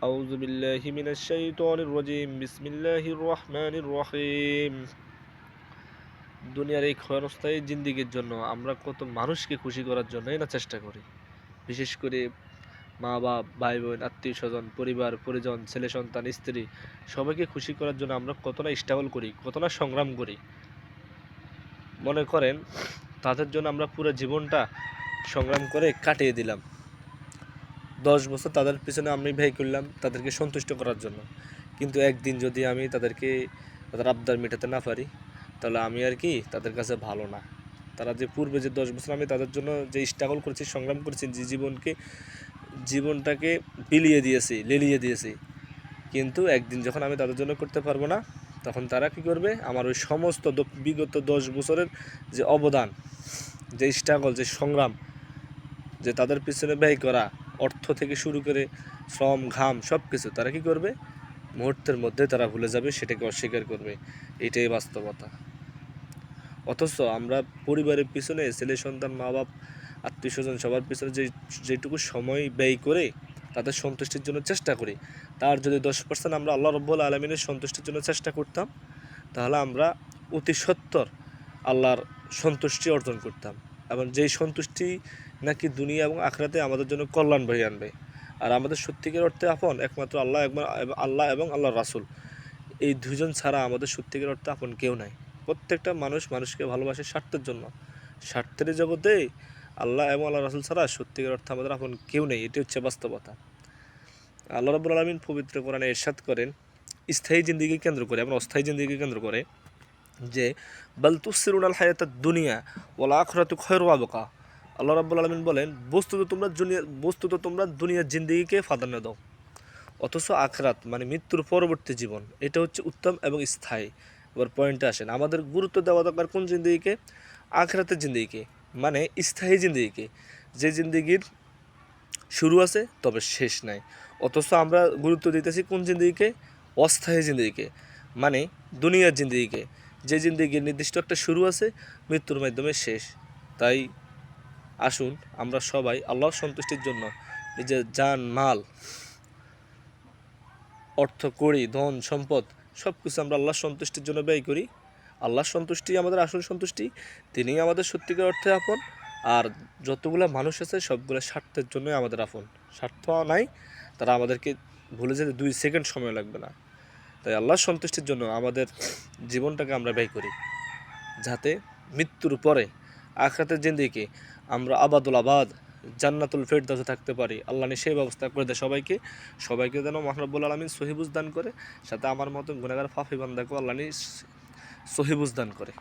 أعوذ بالله من الشيطان الرجيم بسم الله الرحمن الرحيم দুনিয়ার এই ক্ষণস্থায়ী জিন্দিগির জন্য আমরা কত মানুষকে খুশি করার জন্যই না চেষ্টা করি বিশেষ করে মা বাপ ভাই বোন আত্মীয় স্বজন পরিবার পরিজন ছেলে সন্তান স্ত্রী সবাইকে খুশি করার জন্য আমরা কত না স্ট্রাগল করি কত না সংগ্রাম করি মনে করেন তাদের জন্য আমরা পুরো জীবনটা সংগ্রাম করে কাটিয়ে দিলাম দশ বছর তাদের পিছনে আমি ব্যয় করলাম তাদেরকে সন্তুষ্ট করার জন্য। কিন্তু একদিন যদি আমি তাদেরকে, তাদের আবদার মেটাতে না পারি, তাহলে আমি আর কি তাদের কাছে ভালো না। তারা যে পূর্বে যে দশ বছর আমি তাদের জন্য যে স্ট্রাগল করেছি, সংগ্রাম করেছি, যে জীবনকে, জীবনটাকে বিলিয়ে দিয়েছি, লেলিয়ে দিয়েছি, কিন্তু একদিন যখন আমি তাদের জন্য করতে পারব না, তখন তারা কি করবে? আমার ওই সমস্ত বিগত দশ বছরের যে অবদান, যে স্ট্রাগল যে সংগ্রাম, যে তাদের পিছনে ব্যয় করা অর্থ থেকে শুরু করে শ্রম, ঘাম সব কিছু তারা কি করবে? মুহূর্তের মধ্যে তারা ভুলে যাবে, সেটাকে অস্বীকার করবে। এটাই বাস্তবতা। অথচ আমরা পরিবারের পিছনে, ছেলে, সন্তান মা বাপ আত্মীয় স্বজন সবার পিছনে যে, যেটুকু সময় ব্যয় করে তাদের সন্তুষ্টির জন্য চেষ্টা করি, তার যদি দশ পার্সেন্ট আমরা আল্লাহ রব্বুল আলমিনের সন্তুষ্টির জন্য চেষ্টা করতাম, তাহলে আমরা অতি সত্তর আল্লাহর সন্তুষ্টি অর্জন করতাম। এবং যেই সন্তুষ্টি নাকি দুনিয়া এবং আখরাতে আমাদের জন্য কল্যাণ বয়ে আনবে। আর আমাদের সত্যিকার অর্থে আপন, একমাত্র আল্লাহ, একবার আল্লাহ এবং আল্লাহ রাসুল। এই দুজন ছাড়া আমাদের সত্যিকার অর্থে আপন কেউ নাই। প্রত্যেকটা মানুষ মানুষকে ভালোবাসে স্বার্থের জন্য। স্বার্থের জগতে আল্লাহ এবং আল্লাহ রাসুল ছাড়া সত্যিকার অর্থে আমাদের আপন কেউ নেই। এটি হচ্ছে বাস্তবতা। আল্লাহ রবুল আলমিন পবিত্র কোরআনে এরশাদ করেন, স্থায়ী জিন্দিগি কেন্দ্র করে এবং অস্থায়ী জিন্দিগি কেন্দ্র করে। যে, বাল তুসিরুন আল হায়াত দুনিয়া ওলা আখরাতু খয়ের আবকা। আল্লাহ রাব্বুল আলমিন বলেন বস্তুত তোমরা দুনিয়া বস্তুত তোমরা দুনিয়ার জিন্দিগিকে প্রাধান্য দাও। অথচ আখরাত মানে মৃত্যুর পরবর্তী জীবন, এটা হচ্ছে উত্তম এবং স্থায়ী। এবার পয়েন্টে আসেন, আমাদের গুরুত্ব দেওয়া দরকার কোন জিন্দিগিকে? আখরাতের জিন্দিগিকে। মানে স্থায়ী জিন্দিগিকে। যে জিন্দিগির শুরু আছে, তবে শেষ নাই। অথচ আমরা গুরুত্ব দিতেছি কোন জিন্দিগিকে? অস্থায়ী জিন্দিগিকে। মানে দুনিয়ার জিন্দিগিকে। যে জিন্দিগির নির্দিষ্ট একটা শুরু আছে, মৃত্যুর মাধ্যমে শেষ। তাই আসুন আমরা সবাই আল্লাহর সন্তুষ্টির জন্য নিজের জান, মাল, অর্থ করি ধন, সম্পদ সব কিছু আমরা আল্লাহর সন্তুষ্টির জন্য ব্যয় করি। আল্লাহর সন্তুষ্টি আমাদের আসল সন্তুষ্টি, তিনিই আমাদের সত্যিকার অর্থে আপন। আর যতগুলো মানুষ আছে, সবগুলো স্বার্থের জন্যই আমাদের আপন। স্বার্থ নাই, তারা আমাদেরকে ভুলে যেতে দুই সেকেন্ড সময় লাগবে না। তাই আল্লাহর সন্তুষ্টির জন্য আমাদের জীবনটাকে আমরা ব্যয় করি, যাতে মৃত্যুর পরে আখরাতের জিন্দিকে আমরা আবাদুল আবাদ, জান্নাতুল ফেরদাসে থাকতে পারি। আল্লাহ নিয়ে সেই ব্যবস্থা করে দেয় সবাইকে। সবাইকে যেন মহানব্বুল আলমিন সহিবুজ দান করে, সাথে আমার মতো গুণাগার ফাফি বান্দাকেও আল্লাহ নিয়ে সহিবুজ দান করে।